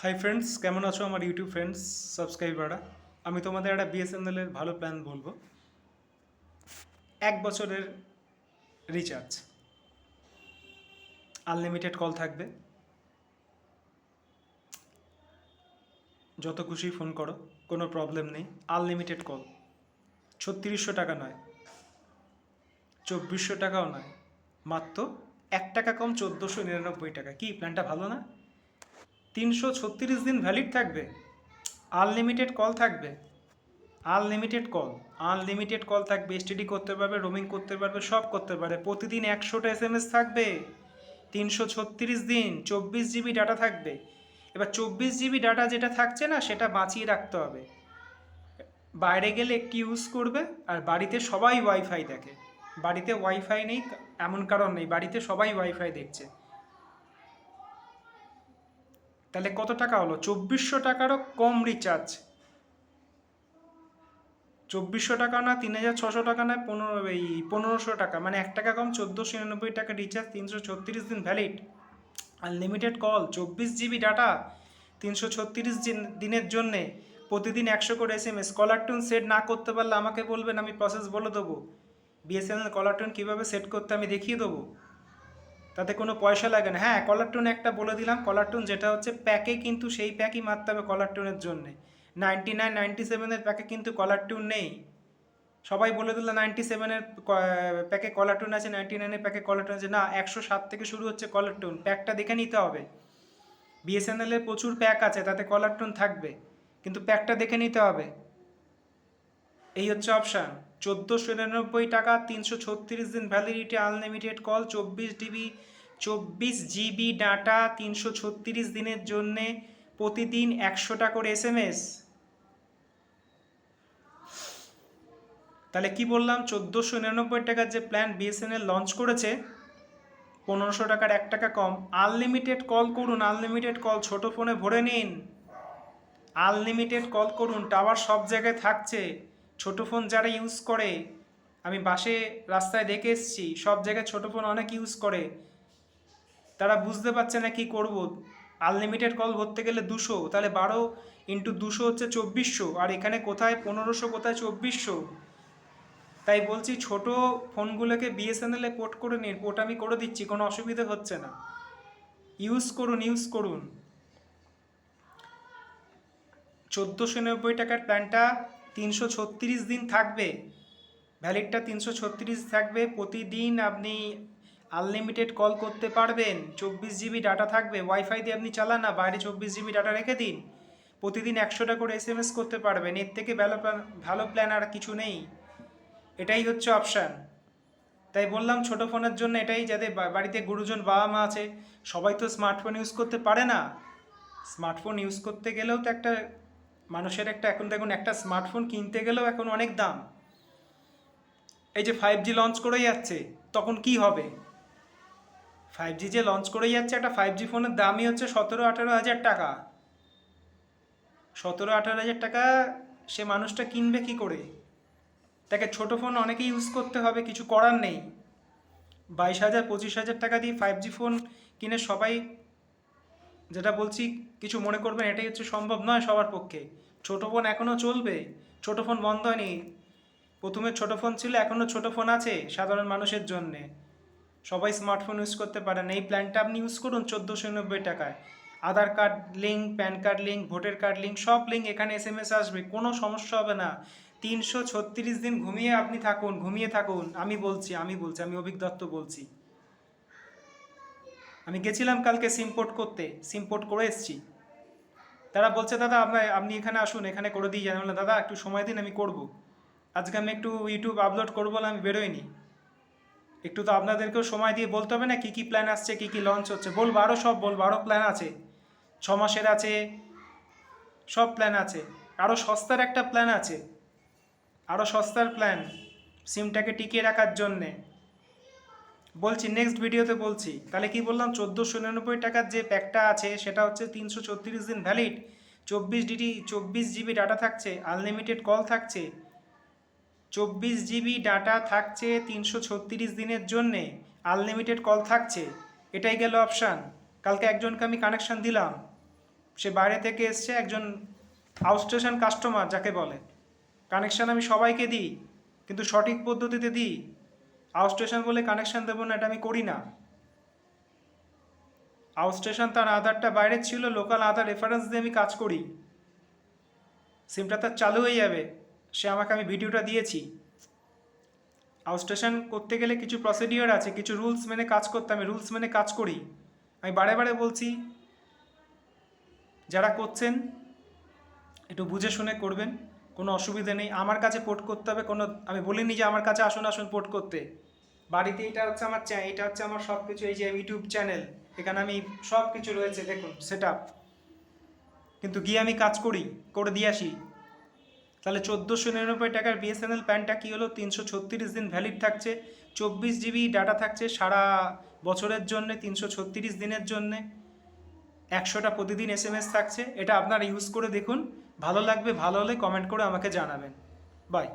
Hi friends কেমন আছো আমার ইউটিউব ফ্রেন্ডস সাবস্ক্রাইবাররা আমি তোমাদের একটা বিএসএনএলের ভালো প্ল্যান বলব। এক বছরের রিচার্জ আনলিমিটেড কল থাকবে। যত খুশি ফোন করো, কোনো প্রবলেম নেই। আনলিমিটেড কল ছত্রিশশো টাকা নয়, চব্বিশশো টাকাও নয়। মাত্র এক টাকা কম চোদ্দোশো নিরানব্বই টাকা। কি প্ল্যানটা ভালো না? তিনশো ছত্রিশ দিন ভ্যালিড থাকবে। আনলিমিটেড কল থাকবে। আনলিমিটেড কল আনলিমিটেড কল থাকবে এসটিডি করতে পারবে রোমিং করতে পারবে, সব করতে পারে প্রতিদিন একশোটা এস এম এস থাকবে। তিনশো ছত্রিশ দিন, চব্বিশ জিবি ডাটা থাকবে। এবার চব্বিশ জিবি ডাটা যেটা থাকছে না, সেটা বাঁচিয়ে রাখতে হবে। বাইরে গেলে একটি ইউজ করবে? আর বাড়িতে সবাই ওয়াইফাই দেখে। বাড়িতে ওয়াইফাই নেই, এমন কারণ নেই। বাড়িতে সবাই ওয়াইফাই দেখছে। তাহলে কত টাকা হলো? চব্বিশশো টাকারও কম রিচার্জ চব্বিশশো টাকা না, তিন হাজার ছশো টাকা না, পনেরো, এই পনেরোশো টাকা? মানে এক টাকা কম, চোদ্দোশো নিরানব্বই টাকা রিচার্জ তিনশো ছত্রিশ দিন ভ্যালিড আনলিমিটেড কল চব্বিশ জিবি ডাটা তিনশো ছত্রিশ দিন, দিনের জন্যে। প্রতিদিন একশো করে S M S caller tune set না করতে পারলে আমাকে বলবেন, আমি প্রসেস বলে দেবো। বিএসএনএল কলার টিউন কীভাবে সেট করতে আমি দেখিয়ে দেবো। তাতে কোনো পয়সা লাগে না। হ্যাঁ কলার টোন একটা বলে দিলাম। কলার টোন যেটা হচ্ছে প্যাকে কিন্তু সেই প্যাকই মারতে হবে কলার টোনের জন্যে। নাইনটি নাইন নাইনটি সেভেনের প্যাকে কিন্তু কলার টিউন নেই। সবাই বলে দিল নাইনটি সেভেনের প্যাকে কলার টোন আছে নাইনটি নাইনের প্যাকে কলার টোন আছে। না, একশো সাত থেকে শুরু হচ্ছে কলার টোন প্যাকটা দেখে নিতে হবে। বিএসএনএলের প্রচুর প্যাক আছে, তাতে কলার টোন থাকবে। কিন্তু প্যাকটা দেখে নিতে হবে। এই হচ্ছে অপশান। চোদ্দোশো নিরানব্বই টাকা, তিনশো ছত্রিশ দিন ভ্যালিডিটি আনলিমিটেড কল, চব্বিশ ডিবি, চব্বিশ জিবি ডাটা, তিনশো ছত্রিশ দিনের জন্যে প্রতিদিন একশোটা করে এস এম এস তাহলে কি বললাম? চোদ্দোশো নিরানব্বই টাকার যে প্ল্যান বিএসএনএল লঞ্চ করেছে, পনেরোশো টাকার এক টাকা কম। আনলিমিটেড কল করুন, আনলিমিটেড কল ছোট ফোনে ভরে নিন। আনলিমিটেড কল করুন, টাওয়ার সব জায়গায় থাকছে। ছোটো ফোন যারা ইউজ করে, আমি বাসে রাস্তায় দেখে এসেছি, সব জায়গায় ছোটো ফোন অনেক ইউজ করে। তারা বুঝতে পারছে না কি করব। আনলিমিটেড কল ভরতে গেলে দুশো, তাহলে বারো ইন্টু দুশো হচ্ছে চব্বিশশো, আর এখানে কোথায় পনেরোশো, কোথায় চব্বিশশো? তাই বলছি ছোট ফোনগুলোকে বিএসএনএলে পোর্ট করে নিন পোর্ট আমি করে দিচ্ছি, কোনো অসুবিধে হচ্ছে না। ইউজ করুন ইউজ করুন। চোদ্দোশো নব্বই টাকার প্ল্যানটা তিনশো ছত্রিশ দিন থাকবে। ভ্যালিডটা তিনশো ছত্রিশ থাকবে। প্রতিদিন আপনি আনলিমিটেড কল করতে পারবেন। চব্বিশ জিবি ডাটা থাকবে। ওয়াইফাই দিয়ে আপনি চালান না, বাইরে চব্বিশ জিবি ডাটা রেখে দিন। প্রতিদিন একশোটা করে এস করতে পারবেন। এর থেকে ভালো প্ল্যান ভালো প্ল্যান আর কিছু নেই। এটাই হচ্ছে অপশান তাই বললাম, ছোটো ফোনের জন্য এটাই বা- বাড়িতে গুরুজন বাবা মা আছে, সবাই তো স্মার্টফোন ইউজ করতে পারে না। স্মার্টফোন ইউজ করতে গেলেও তো একটা মানুষের একটা এখন দেখুন একটা স্মার্টফোন কিনতে গেলেও এখন অনেক দাম। এই যে ফাইভ জি লঞ্চ করে যাচ্ছে, তখন কি হবে? ফাইভ জি যে লঞ্চ করে যাচ্ছে, একটা ফাইভ জি ফোনের দামই হচ্ছে সতেরো, আঠারো হাজার টাকা। সতেরো, আঠারো হাজার টাকা সে মানুষটা কিনবে কি করে? তাকে ছোটো ফোন অনেকে ইউজ করতে হবে, কিছু করার নেই। বাইশ হাজার, পঁচিশ হাজার টাকা দিয়ে ফাইভ জি ফোন কিনে সবাই যেটা বলছি, কিছু মনে করবেন, এটাই হচ্ছে সম্ভব নয় সবার পক্ষে। ছোটো ফোন এখনও চলবে, ছোটো ফোন বন্ধ হয়নি প্রথমে ছোটো ফোন ছিল এখনও ছোটো ফোন আছে সাধারণ মানুষের জন্যে। সবাই স্মার্টফোন ইউজ করতে পারেন এই প্ল্যানটা আপনি ইউজ করুন চোদ্দোশো নব্বই টাকায়। Aadhaar card link PAN card link voter card link সব লিঙ্ক এখানে এস এম এস আসবে, কোনো সমস্যা হবে না। তিনশো ছত্রিশ দিন ঘুমিয়ে আপনি থাকুন, ঘুমিয়ে থাকুন। আমি বলছি আমি বলছি, আমি অভিক দত্ত বলছি। আমি গেছিলাম কালকে সিম পোর্ট করতে। সিম পোর্ট করে এসেছি। তারা বলছে দাদা আপনার আপনি এখানে আসুন এখানে করে দিয়ে যান বললাম, দাদা একটু সময় দিন আমি করব। আজকে আমি একটু ইউটিউব আপলোড করব বলে আমি বেরোইনি। একটু তো আপনাদেরকেও সময় দিয়ে বলতে হবে না কী কী প্ল্যান আসছে কী কী লঞ্চ হচ্ছে। বলব আরও সব বলব আরও প্ল্যান আছে। ছ মাসের আছে সব প্ল্যান আছে। আরও সস্তার একটা প্ল্যান আছে। আরও সস্তার প্ল্যান সিমটাকে টিকিয়ে রাখার জন্যে। বলছি নেক্সট ভিডিওতে বলছি। তাহলে কি বললাম, চোদ্দোশো নিরানব্বই টাকার যে প্যাকটা আছে, সেটা হচ্ছে তিনশো ছত্রিশ দিন ভ্যালিড চব্বিশ ডিডি চব্বিশ জিবি ডাটা থাকছে আনলিমিটেড কল থাকছে। চব্বিশ জিবি ডাটা থাকছে তিনশো ছত্রিশ দিনের জন্যে আনলিমিটেড কল থাকছে। এটাই গেল অপশান কালকে একজনকে আমি কানেকশান দিলাম। সে বাইরে থেকে এসছে, একজন আউটস্টেশন কাস্টমার যাকে বলে। কানেকশান আমি সবাইকে দিই, কিন্তু সঠিক পদ্ধতিতে দিই। আউটস্টেশন বলে কানেকশান দেবো না, এটা আমি করি না। আউটস্টেশন তার আধারটা বাইরে ছিল লোকাল আধার রেফারেন্স দিয়ে আমি কাজ করি। সিমটা তার চালু হয়ে যাবে, সে আমাকে আমি ভিডিওটা দিয়েছি। আউটস্টেশন করতে গেলে কিছু প্রসিডিওর আছে, কিছু রুলস মেনে কাজ করতে, আমি রুলস মেনে কাজ করি। আমি বারে বারে বলছি, যারা করছেন, একটু বুঝে শুনে করবেন, কোনো অসুবিধে নেই। আমার কাছে পোর্ট করতে হবে, কোনো, আমি বলিনি যে আমার কাছে আসুন আসুন পোর্ট করতে। বাড়িতে এটা হচ্ছে আমার এটা হচ্ছে আমার সব কিছু এই যে ইউটিউব চ্যানেল, এখানে আমি সব কিছু রয়েছে, দেখুন সেট কিন্তু গিয়ে আমি কাজ করি, করে দিয়ে আসি। তাহলে চোদ্দোশো নিরানব্বই টাকার বিএসএনএল প্যানটা কী হলো? তিনশো ছত্রিশ দিন ভ্যালিড থাকছে, চব্বিশ জিবি ডাটা থাকছে সারা বছরের জন্য, তিনশো ছত্রিশ দিনের জন্যে। একশোটা প্রতিদিন এস এম এস থাকছে, এটা আপনারা ইউজ করে দেখুন। ভালো লাগবে, ভালো হলে কমেন্ট করে আমাকে জানাবেন। বাই